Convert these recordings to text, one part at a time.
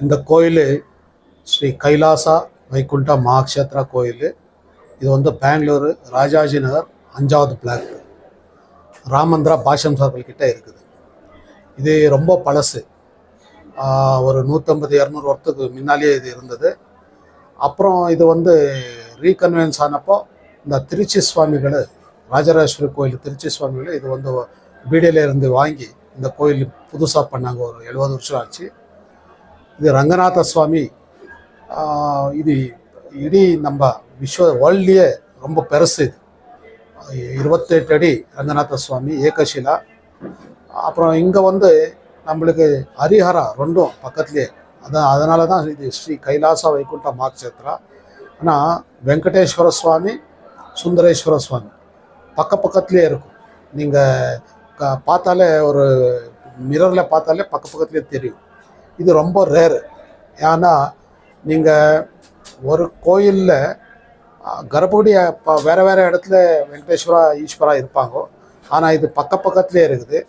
இந்த கோயில் ஸ்ரீ கைலாசா வைகுண்ட மகாக்ஷேத்ரா கோயில். இது வந்து பெங்களூரு ராஜாஜி நகர் அஞ்சாவது பிளாக். ராமந்திரா பாஷம் சர்க்கிள் கிட்டே இருக்குது. இது ரொம்ப பழசு. ஒரு நூற்றம்பது இரநூறு வருஷத்துக்கு முன்னாலேயே இது இருந்தது. அப்புறம் இது வந்து ரீகன்வென்ஸ் ஆனப்போ இந்த திருச்சி சுவாமிகள் ராஜராஜேஸ்வரி கோயில் திருச்சி சுவாமிகள் இது வந்து பீடியில இருந்து வாங்கி இந்த கோயில் புதுசாக பண்ணாங்க ஒரு எழுபது வருஷம் ஆச்சு. இது ரங்கநாத சுவாமி இது இಡೀ நம்ம விஸ்வ வேர்ல்ட்லேயே ரொம்ப பெருசு இது. இருபத்தெட்டு அடி ரங்கநாத சுவாமி ஏகசிலா அப்புறம் இங்கே வந்து நம்மளுக்கு ஹரிஹரா ரெண்டும் பக்கத்துலேயே அதான் அதனால தான் இது ஸ்ரீ கைலாச வைகுண்ட மாக்ஷேத்ரா. ஆனால் வெங்கடேஸ்வர சுவாமி சுந்தரேஸ்வர சுவாமி பக்க பக்கத்துலேயே இருக்கும். நீங்கள் க பார்த்தாலே ஒரு மிரரில் பார்த்தாலே பக்க பக்கத்துலேயே தெரியும். இது ரொம்ப ரேரு ஏன்னா நீங்கள் ஒரு கோயிலில் கர்ப்பகுடி இப்போ வேறு வேறு இடத்துல வெங்கடேஸ்வரா ஈஸ்வரா இருப்பாங்க. ஆனால் இது பக்க பக்கத்துலேயே இருக்குது.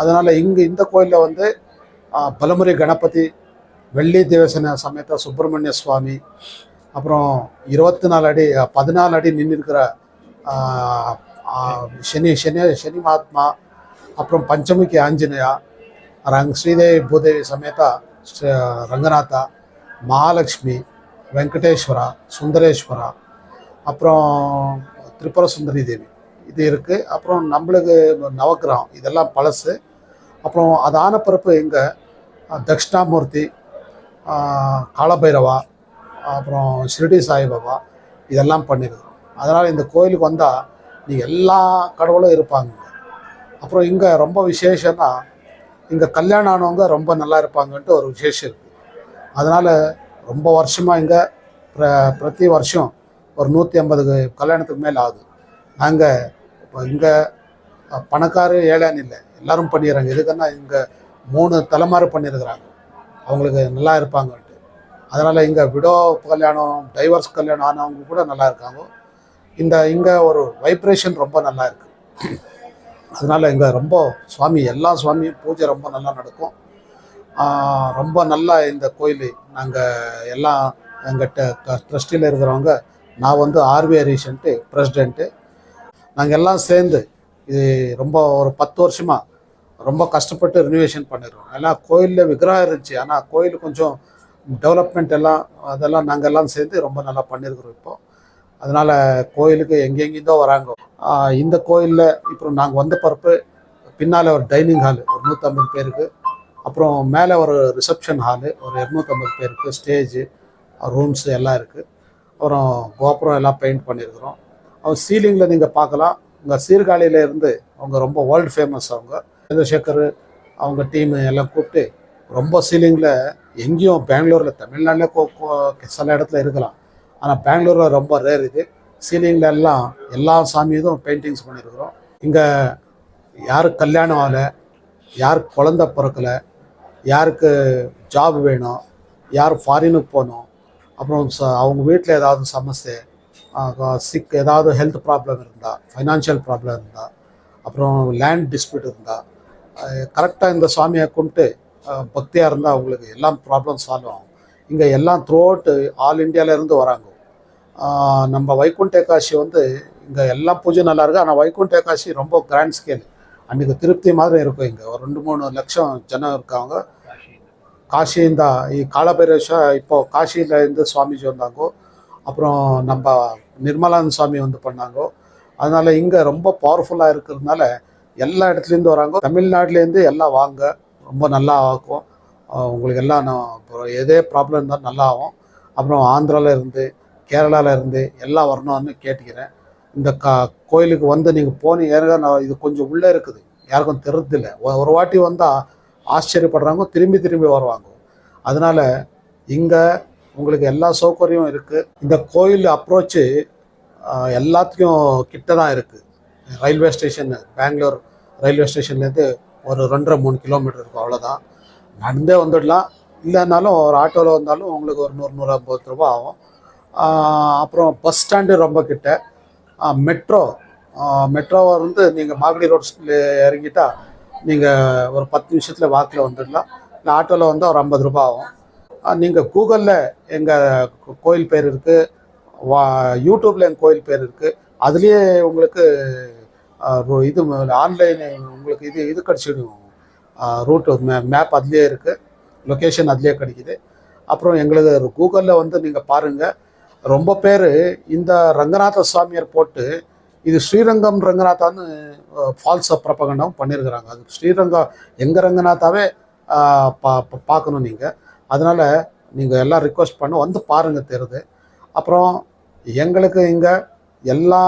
அதனால் இங்கே இந்த கோயிலில் வந்து பலமுறை கணபதி வெள்ளி தேவசன சமேத சுப்பிரமணிய சுவாமி அப்புறம் இருபத்தி நாலு அடி பதினாலு அடி நின்று இருக்கிற சனி சனி சனி மகாத்மா அப்புறம் பஞ்சமுகி ஆஞ்சநேயா ரங் ஸ்ரீதேவி பூதேவி சமேத ஸ்ரீ- ரங்கநாதா மகாலட்சுமி வெங்கடேஸ்வரா சுந்தரேஸ்வரா அப்புறம் திரிபுர சுந்தரி தேவி. இது இருக்குது அப்புறம் நம்மளுக்கு நவக்கிரகம். இதெல்லாம் பழசு. அப்புறம் அது ஆன பிறப்பு இங்கே தக்ஷணாமூர்த்தி காலபைரவா அப்புறம் ஷிரடி சாய்பாபா இதெல்லாம் பண்ணியிருக்கிறோம் அதனால் இந்த கோயிலுக்கு வந்தால் நீங்கள் எல்லா கடவுளும் இருப்பாங்க. அப்புறம் இங்கே ரொம்ப விசேஷம்னா இங்கே கல்யாணம் ஆனவங்க ரொம்ப நல்லா இருப்பாங்கன்ட்டு ஒரு விசேஷம் இருக்குது அதனால் ரொம்ப வருஷமாக இங்கே பிர பிரதி வருஷம் ஒரு நூற்றி ஐம்பது கல்யாணத்துக்கு மேலே ஆகுது. நாங்கள் இப்போ இங்கே பணக்கார ஏழைன்னு இல்லை. எல்லோரும் பண்ணிடுறாங்க. எதுக்குன்னா இங்கே மூணு தலைமாறு பண்ணியிருக்கிறாங்க அவங்களுக்கு நல்லா இருப்பாங்கன்ட்டு. அதனால் இங்கே விடோ கல்யாணம் டைவர்ஸ் கல்யாணம் ஆனவங்க கூட நல்லா இருக்காங்க. இந்த இங்கே ஒரு வைப்ரேஷன் ரொம்ப நல்லா இருக்குது அதனால் இங்கே ரொம்ப சுவாமி எல்லா சுவாமியும் பூஜை ரொம்ப நல்லா நடக்கும். ரொம்ப நல்லா இந்த கோயில் நாங்கள் எல்லாம் எங்கிட்ட ட்ரஸ்டியில் இருக்கிறவங்க நான் வந்து ஆர்வி ஹரீஷன்ட்டு பிரசிடெண்ட்டு நாங்கள் எல்லாம் சேர்ந்து இது ரொம்ப ஒரு பத்து வருஷமாக ரொம்ப கஷ்டப்பட்டு ரினோவேஷன் பண்ணிடுறோம் எல்லாம் கோயிலில் விக்கிரகம் இருந்துச்சு. ஆனால் கோயில் கொஞ்சம் டெவலப்மெண்ட் எல்லாம் அதெல்லாம் நாங்கள் எல்லாம் சேர்ந்து ரொம்ப நல்லா பண்ணியிருக்கிறோம் இப்போ. அதனால் கோயிலுக்கு எங்கெங்கிருந்தோ வராங்க. இந்த கோயிலில் இப்போ நாங்கள் வந்த பிறப்பு பின்னால் ஒரு டைனிங் ஹால் ஒரு நூற்றம்பது பேருக்கு. அப்புறம் மேலே ஒரு ரிசப்ஷன் ஹாலு ஒரு இரநூத்தம்பது பேருக்கு ஸ்டேஜு ரூம்ஸு எல்லாம் இருக்குது அப்புறம் கோபுரம் எல்லாம் பெயிண்ட் பண்ணியிருக்கிறோம். அவங்க சீலிங்கில் நீங்கள் பார்க்கலாம். உங்கள் சீர்காழியிலேருந்து அவங்க ரொம்ப வேர்ல்டு ஃபேமஸ் அவங்க. சந்திரசேகர் அவங்க டீமு எல்லாம் கூப்பிட்டு ரொம்ப சீலிங்கில் எங்கேயும் பெங்களூரில் தமிழ்நாட்டில் கோ கோ- சில இடத்துல இருக்கலாம். ஆனால் பெங்களூரில் ரொம்ப ரேர் இது சீலிங்கில் எல்லாம் எல்லா சாமியும் பெயிண்டிங்ஸ் பண்ணியிருக்கிறோம் இங்கே யாருக்கு கல்யாணம் ஆகலை யாருக்கு குழந்த பிறக்கலை யாருக்கு ஜாப் வேணும் யார் ஃபாரினுக்கு போகணும் அப்புறம் ச- அவங்க வீட்டில் ஏதாவது சமஸ்தே சிக் ஏதாவது ஹெல்த் ப்ராப்ளம் இருந்தால் ஃபைனான்ஷியல் ப்ராப்ளம் இருந்தால் அப்புறம் லேண்ட் டிஸ்பியூட் இருந்தால் கரெக்டாக இந்த சாமியை கும்பிட்டு பக்தியாக இருந்தால் அவங்களுக்கு எல்லாம் ப்ராப்ளம் சால்வ் ஆகும். இங்கே எல்லாம் த்ரூ அவுட் ஆல் இந்தியாவிலேருந்து வராங்க. நம்ம வைகுண்ட ஏகாசி வந்து இங்கே எல்லா பூஜை நல்லா இருக்குது ஆனால் வைகுண்ட ஏகாசி ரொம்ப கிராண்ட் ஸ்கேல் அன்றைக்கி திருப்தி மாதிரி இருக்கும் இங்கே. ஒரு ரெண்டு மூணு லட்சம் ஜனம் இருக்காங்க. காசிಯಿಂದ ಈ ಕಾಳಭೈರೇಶ இப்போ காசியிலேருந்து சுவாமிஜி வந்தாங்கோ. அப்புறம் நம்ம நிர்மலானந்த சுவாமி வந்து பண்ணாங்கோ. அதனால் இங்கே ரொம்ப பவர்ஃபுல்லாக இருக்கிறதுனால எல்லா இடத்துலேருந்து வராங்க. தமிழ்நாட்டிலேருந்து எல்லாம் வாங்க. ரொம்ப நல்லா ஆகும். உங்களுக்கு எல்லாம் எதே ப்ராப்ளம் இருந்தாலும் நல்லா ஆகும். அப்புறம் ஆந்திராவில் இருந்து கேரளாவில் இருந்து எல்லாம் வரணும்னு கேட்டுக்கிறேன். இந்த கா கோயிலுக்கு வந்து நீங்கள் போனீங்க நான் இது கொஞ்சம் உள்ளே இருக்குது. யாருக்கும் தெரியறதில்ல ஒரு வாட்டி வந்தால் ஆச்சரியப்படுறாங்க திரும்பி திரும்பி வருவாங்க. அதனால் இங்கே உங்களுக்கு எல்லா சௌகரியமும் இருக்குது இந்த கோயில் அப்ரோச்சு எல்லாத்துக்கும் கிட்ட தான் இருக்குது ரயில்வே ஸ்டேஷன் பெங்களூர் ரயில்வே ஸ்டேஷன்லேருந்து ஒரு ரெண்டரை மூணு கிலோமீட்டர் இருக்கும் அவ்வளோதான் நடந்தே வந்துடலாம். இல்லைனாலும் ஒரு ஆட்டோவில் வந்தாலும் உங்களுக்கு ஒரு நூறு நூறு ஐம்பது ரூபா ஆகும். அப்புறம் பஸ் ஸ்டாண்டு ரொம்ப கிட்ட. மெட்ரோ. மெட்ரோ வந்து நீங்கள் மாகடி ரோட்ஸில் இறங்கிட்டா நீங்கள் ஒரு பத்து நிமிஷத்தில் வாக்கில் வந்துடலாம். இல்லை ஆட்டோவில் வந்து ஒரு ஐம்பது ரூபாய் ஆகும். நீங்கள் கூகுளில் எங்கள் கோயில் பேர் இருக்குது வா யூடியூப்பில் எங்கள் கோயில் பேர் இருக்குது அதுலேயே உங்களுக்கு இது ஆன்லைன் உங்களுக்கு இது இது கிடச்சிடும். ரூட்டு மே மேப் அதுலேயே இருக்குது லொக்கேஷன் அதுலேயே கிடைக்குது. அப்புறம் எங்களுக்கு கூகுளில் வந்து நீங்கள் பாருங்கள் ரொம்ப பேர் இந்த ரங்கநாத சுவாமியார் போட்டு இது ஸ்ரீரங்கம் ரங்கநாதான்னு ஃபால்ஸை பிரபகண்டம் பண்ணியிருக்கிறாங்க அது ஸ்ரீரங்கம் எங்கள் ரங்கநாதாவே பா பார்க்கணும் நீங்கள் அதனால் நீங்கள் எல்லாம் ரிக்வஸ்ட் பண்ண வந்து பாருங்கள் தெரியுது அப்புறம் எங்களுக்கு இங்கே எல்லா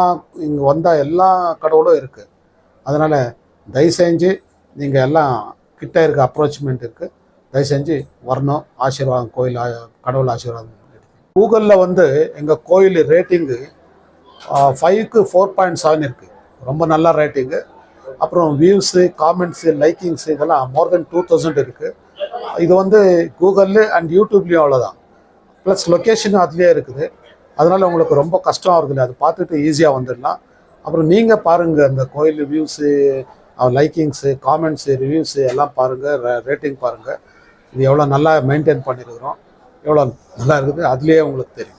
இங்கே வந்தால் எல்லா கடவுளும் இருக்குது அதனால் தயவு செஞ்சு நீங்கள் எல்லாம் கிட்ட இருக்க அப்ரோச்மெண்ட் இருக்குது தயவு செஞ்சு வரணும். ஆசீர்வாதம் கோயில் கடவுள் ஆசீர்வாதம். கூகுளில் வந்து எங்கள் கோயில் ரேட்டிங்கு ஃபைவ்க்கு ஃபோர் பாயிண்ட் செவன் இருக்குது ரொம்ப நல்ல ரேட்டிங்கு அப்புறம் வியூஸு காமெண்ட்ஸு லைக்கிங்ஸு இதெல்லாம் மோர் தென் டூ தௌசண்ட் இருக்குது இது வந்து கூகுளில் அண்ட் யூடியூப்லேயும் அவ்வளோதான் ப்ளஸ் லொக்கேஷனும் அதுலேயே இருக்குது. அதனால் உங்களுக்கு ரொம்ப கஷ்டம் இருக்குது அது பார்த்துட்டு ஈஸியாக வந்துடலாம். அப்புறம் நீங்கள் பாருங்கள் அந்த கோயில் வியூஸு லைக்கிங்ஸு காமெண்ட்ஸு ரிவ்யூஸு எல்லாம் பாருங்கள் ரேட்டிங் பாருங்கள் இது எவ்வளோ நல்லா மெயின்டைன் பண்ணியிருக்கிறோம் எவ்வளோ நல்லா இருக்குது? அதுலேயே உங்களுக்கு தெரியும்.